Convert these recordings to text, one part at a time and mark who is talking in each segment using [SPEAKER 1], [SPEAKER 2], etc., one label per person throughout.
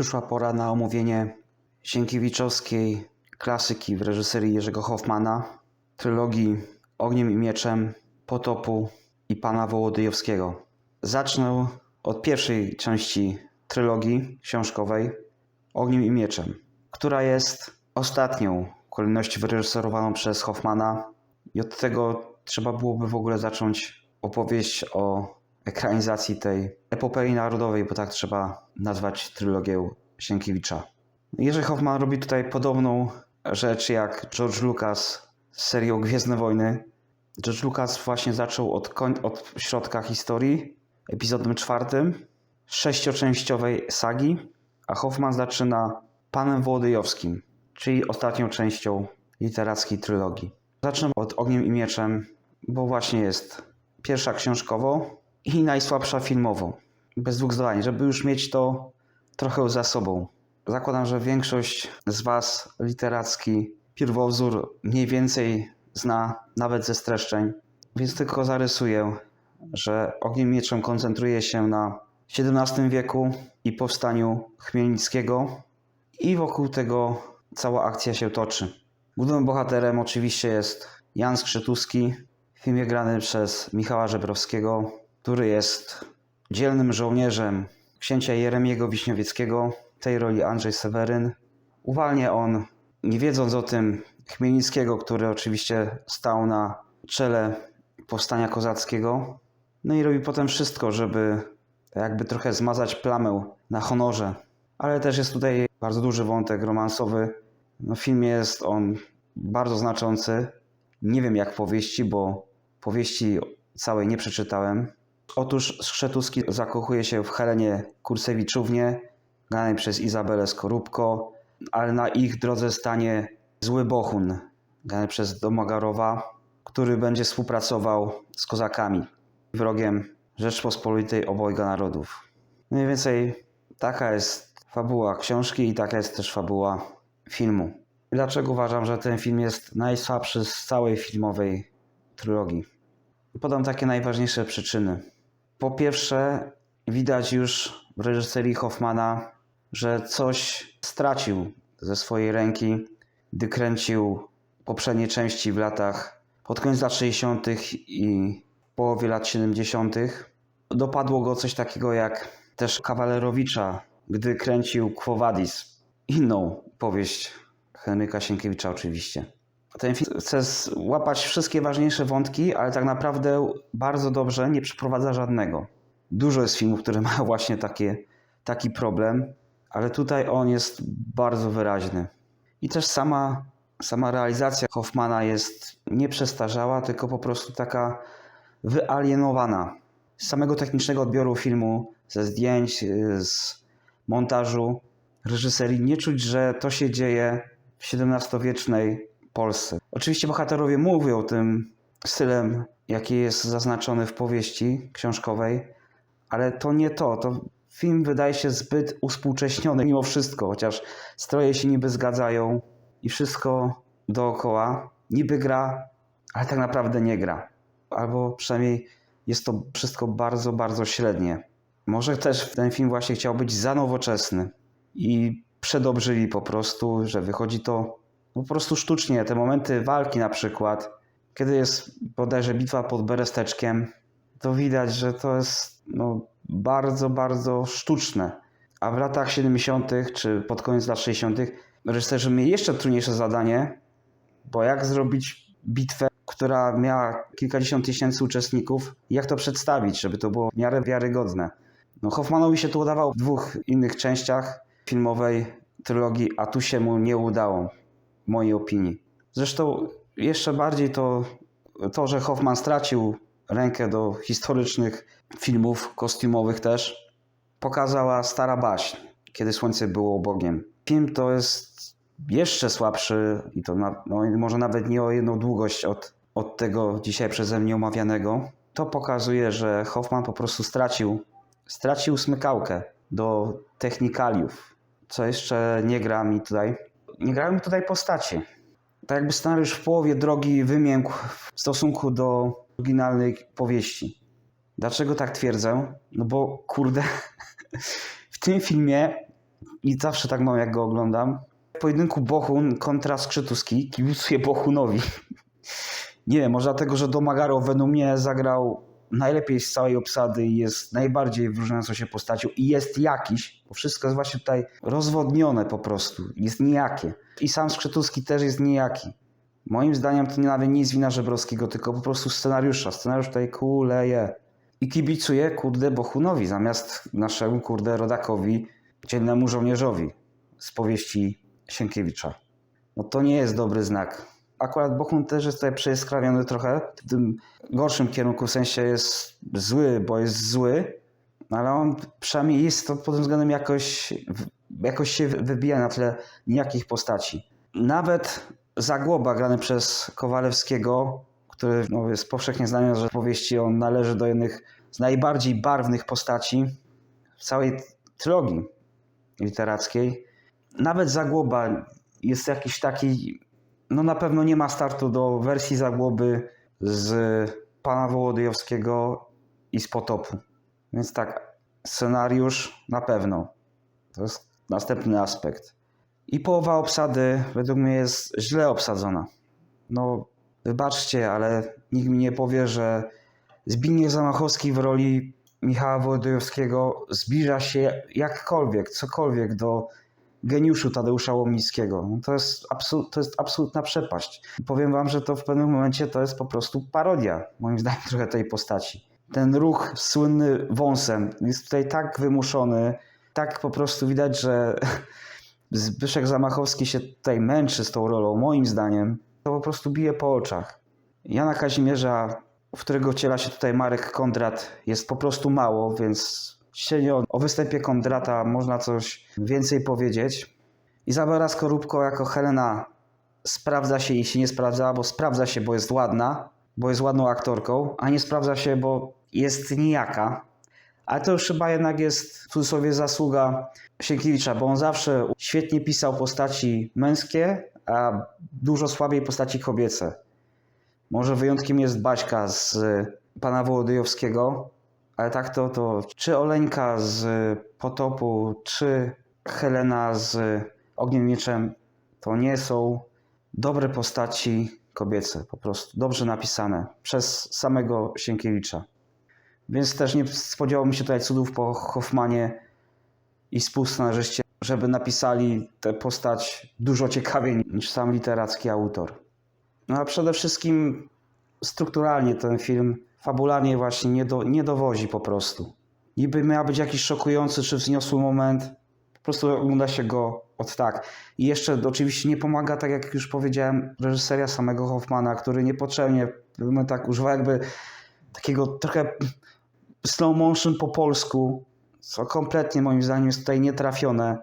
[SPEAKER 1] Przyszła pora na omówienie Sienkiewiczowskiej klasyki w reżyserii Jerzego Hoffmana, trylogii Ogniem i Mieczem, Potopu i Pana Wołodyjowskiego. Zacznę od pierwszej części trylogii książkowej Ogniem i Mieczem, która jest ostatnią w kolejności wyreżyserowaną przez Hoffmana i od tego trzeba byłoby w ogóle zacząć opowieść o ekranizacji tej epopei narodowej, bo tak trzeba nazwać trylogię Sienkiewicza. Jerzy Hoffman robi tutaj podobną rzecz jak George Lucas z serią Gwiezdne Wojny. George Lucas właśnie zaczął od, koń- od środka historii, epizodem czwartym, sześcioczęściowej sagi, a Hoffman zaczyna Panem Wołodyjowskim, czyli ostatnią częścią literackiej trylogii. Zacznę od Ogniem i Mieczem, bo właśnie jest pierwsza książkowo i najsłabsza filmowo. Bez dwóch zdań, żeby już mieć to trochę za sobą. Zakładam, że większość z Was literacki pierwowzór mniej więcej zna, nawet ze streszczeń, więc tylko zarysuję, że Ogniem Mieczem koncentruje się na XVII wieku i powstaniu Chmielnickiego i wokół tego cała akcja się toczy. Głównym bohaterem oczywiście jest Jan Skrzytuski, w filmie grany przez Michała Żebrowskiego, który jest dzielnym żołnierzem księcia Jeremiego Wiśniowieckiego, tej roli Andrzej Seweryn. Uwalnia on, nie wiedząc o tym, Chmielnickiego, który oczywiście stał na czele powstania kozackiego. No i robi potem wszystko, żeby jakby trochę zmazać plamę na honorze. Ale też jest tutaj bardzo duży wątek romansowy. No, w filmie jest on bardzo znaczący. Nie wiem jak powieści, bo powieści całej nie przeczytałem. Otóż Skrzetuski zakochuje się w Helenie Kursewiczównie, granej przez Izabelę Skorupko, ale na ich drodze stanie zły Bohun, grany przez Domagarowa, który będzie współpracował z kozakami, wrogiem Rzeczpospolitej obojga narodów. Mniej więcej taka jest fabuła książki i taka jest też fabuła filmu. Dlaczego uważam, że ten film jest najsłabszy z całej filmowej trylogii? Podam takie najważniejsze przyczyny. Po pierwsze, widać już w reżyserii Hoffmana, że coś stracił ze swojej ręki, gdy kręcił poprzednie części w latach pod koniec lat 60. i połowie lat 70. Dopadło go coś takiego jak też Kawalerowicza, gdy kręcił Quo Vadis, inną powieść Henryka Sienkiewicza oczywiście. Ten film chce łapać wszystkie ważniejsze wątki, ale tak naprawdę bardzo dobrze nie przeprowadza żadnego. Dużo jest filmów, które mają właśnie takie, taki problem, ale tutaj on jest bardzo wyraźny. I też sama, sama realizacja Hoffmana jest nie przestarzała, tylko po prostu taka wyalienowana. Z samego technicznego odbioru filmu, ze zdjęć, y, z montażu, reżyserii nie czuć, że to się dzieje w XVII-wiecznej Polsce. Oczywiście bohaterowie mówią tym stylem, jaki jest zaznaczony w powieści książkowej, ale to nie to. To film wydaje się zbyt uspółcześniony mimo wszystko, chociaż stroje się niby zgadzają i wszystko dookoła niby gra, ale tak naprawdę nie gra. Albo przynajmniej jest to wszystko bardzo, bardzo średnie. Może też ten film właśnie chciał być za nowoczesny i przedobrzyli po prostu, że wychodzi to po prostu sztucznie. Te momenty walki na przykład, kiedy jest bodajże bitwa pod Beresteczkiem, to widać, że to jest no, bardzo, bardzo sztuczne. A w latach 70. czy pod koniec lat 60. reżyserzy mieli jeszcze trudniejsze zadanie, bo jak zrobić bitwę, która miała kilkadziesiąt tysięcy uczestników, jak to przedstawić, żeby to było w miarę wiarygodne. No, Hoffmanowi się to udawało w dwóch innych częściach filmowej trylogii, a tu się mu nie udało, mojej opinii. Zresztą jeszcze bardziej to, to że Hoffman stracił rękę do historycznych filmów kostiumowych też, pokazała Stara Baśń, kiedy słońce było Bogiem. Film to jest jeszcze słabszy i to na, no, może nawet nie o jedną długość od, od tego dzisiaj przeze mnie omawianego. To pokazuje, że Hoffman po prostu stracił, stracił smykałkę do technikaliów, co jeszcze nie gra mi tutaj. Grają mi tutaj postacie. Tak jakby scenariusz w połowie drogi wymiękł w stosunku do oryginalnej powieści. Dlaczego tak twierdzę? No bo kurde, w tym filmie i zawsze tak mam jak go oglądam, w pojedynku Bohun kontra Skrzytuski kibicuję Bohunowi. Nie wiem, może dlatego, że Domagaro według mnie zagrał najlepiej z całej obsady jest najbardziej wyróżniającą się postacią i jest jakiś, bo wszystko jest właśnie tutaj rozwodnione po prostu, jest nijakie. I sam Skrzytuski też jest nijaki. Moim zdaniem to nawet nie jest wina Żebrowskiego, tylko po prostu scenariusza. Scenariusz tutaj kuleje. I kibicuję, kurde, Bohunowi zamiast naszemu, kurde, rodakowi, dziennemu żołnierzowi z powieści Sienkiewicza. No to nie jest dobry znak. Akurat Bohun też jest tutaj przejaskrawiony trochę, w tym gorszym kierunku, w sensie jest zły, bo jest zły, ale on przynajmniej jest to pod tym względem jakoś, jakoś się wybija na tle nijakich postaci. Nawet Zagłoba grany przez Kowalewskiego, który no, jest powszechnie znany, że w powieści on należy do jednych z najbardziej barwnych postaci w całej trylogii literackiej. Nawet Zagłoba jest jakiś taki, no na pewno nie ma startu do wersji Zagłoby z pana Wołodyjowskiego i z Potopu. Więc tak, scenariusz na pewno. To jest następny aspekt. I połowa obsady według mnie jest źle obsadzona. No, wybaczcie, ale nikt mi nie powie, że Zbigniew Zamachowski w roli Michała Wołodyjowskiego zbliża się jakkolwiek, cokolwiek do geniuszu Tadeusza Łomnickiego. No to, jest absol- to jest absolutna przepaść. Powiem wam, że to w pewnym momencie to jest po prostu parodia, moim zdaniem, trochę tej postaci. Ten ruch słynny wąsem jest tutaj tak wymuszony, tak po prostu widać, że Zbyszek Zamachowski się tutaj męczy z tą rolą, moim zdaniem. To po prostu bije po oczach. Jana Kazimierza, w którego wciela się tutaj Marek Kondrat, jest po prostu mało, więc średnio o występie Kondrata można coś więcej powiedzieć. Izabela Skorupko jako Helena sprawdza się i się nie sprawdza, bo sprawdza się, bo jest ładna, bo jest ładną aktorką, a nie sprawdza się, bo jest nijaka. Ale to już chyba jednak jest w cudzysłowie zasługa Sienkiewicza, bo on zawsze świetnie pisał postaci męskie, a dużo słabiej postaci kobiece. Może wyjątkiem jest Baśka z pana Wołodyjowskiego, ale tak to, to czy Oleńka z Potopu, czy Helena z Ogniem Mieczem, to nie są dobre postaci kobiece, po prostu dobrze napisane przez samego Sienkiewicza. Więc też nie spodziewałbym się tutaj cudów po Hoffmanie i współscenarzyście, żeby napisali tę postać dużo ciekawiej niż sam literacki autor. No a przede wszystkim strukturalnie ten film fabularnie właśnie nie, do, nie dowozi po prostu. Niby miał być jakiś szokujący czy wzniosły moment, po prostu ogląda się go od tak. I jeszcze oczywiście nie pomaga, tak jak już powiedziałem, reżyseria samego Hoffmana, który niepotrzebnie momentach używa jakby takiego trochę slow motion po polsku, co kompletnie moim zdaniem jest tutaj nietrafione.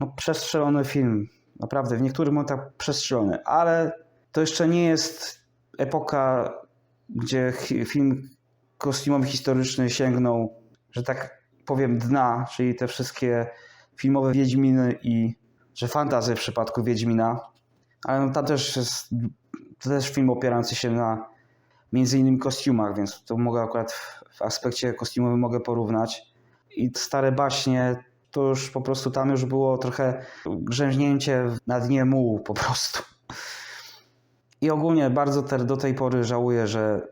[SPEAKER 1] No przestrzelony film, naprawdę w niektórych momentach przestrzelony, ale to jeszcze nie jest epoka, gdzie film kostiumowy historyczny sięgnął, że tak powiem, dna, czyli te wszystkie filmowe Wiedźminy i że fantazy w przypadku Wiedźmina, ale no tam też jest to też film opierający się na między innymi kostiumach, więc to mogę akurat w, w aspekcie kostiumowym mogę porównać. I stare baśnie to już po prostu tam już było trochę grzęźnięcie na dnie mułu po prostu. I ogólnie bardzo te, do tej pory żałuję, że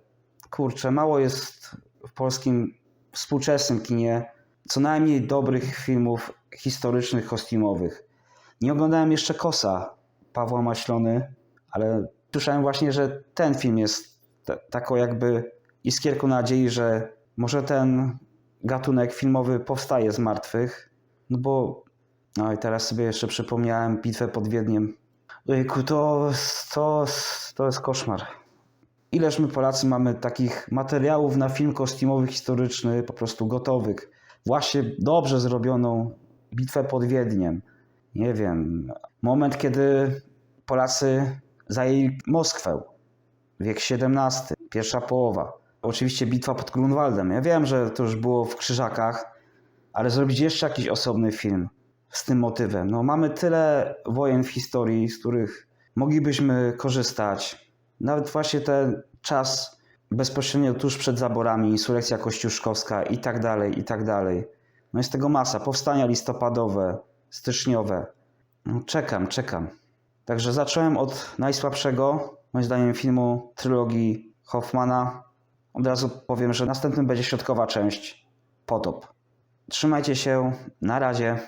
[SPEAKER 1] kurczę, mało jest w polskim współczesnym kinie co najmniej dobrych filmów historycznych, kostiumowych. Nie oglądałem jeszcze Kosa Pawła Maślony, ale słyszałem właśnie, że ten film jest t- taką jakby iskierką nadziei, że może ten gatunek filmowy powstaje z martwych. No bo, no i teraz sobie jeszcze przypomniałem bitwę pod Wiedniem. Ojejku, to, to, to jest koszmar. Ileż my Polacy mamy takich materiałów na film kostiumowy, historyczny, po prostu gotowych. Właśnie dobrze zrobioną bitwę pod Wiedniem. Nie wiem, moment, kiedy Polacy zajęli Moskwę. Wiek XVII, pierwsza połowa. Oczywiście bitwa pod Grunwaldem. Ja wiem, że to już było w Krzyżakach, ale zrobić jeszcze jakiś osobny film z tym motywem. No, mamy tyle wojen w historii, z których moglibyśmy korzystać. Nawet właśnie ten czas bezpośrednio tuż przed zaborami, insurrekcja kościuszkowska i tak dalej, i tak dalej. No jest tego masa. Powstania listopadowe, styczniowe. No, czekam, czekam. Także zacząłem od najsłabszego, moim zdaniem, filmu trylogii Hoffmana. Od razu powiem, że następnym będzie środkowa część Potop. Trzymajcie się, na razie.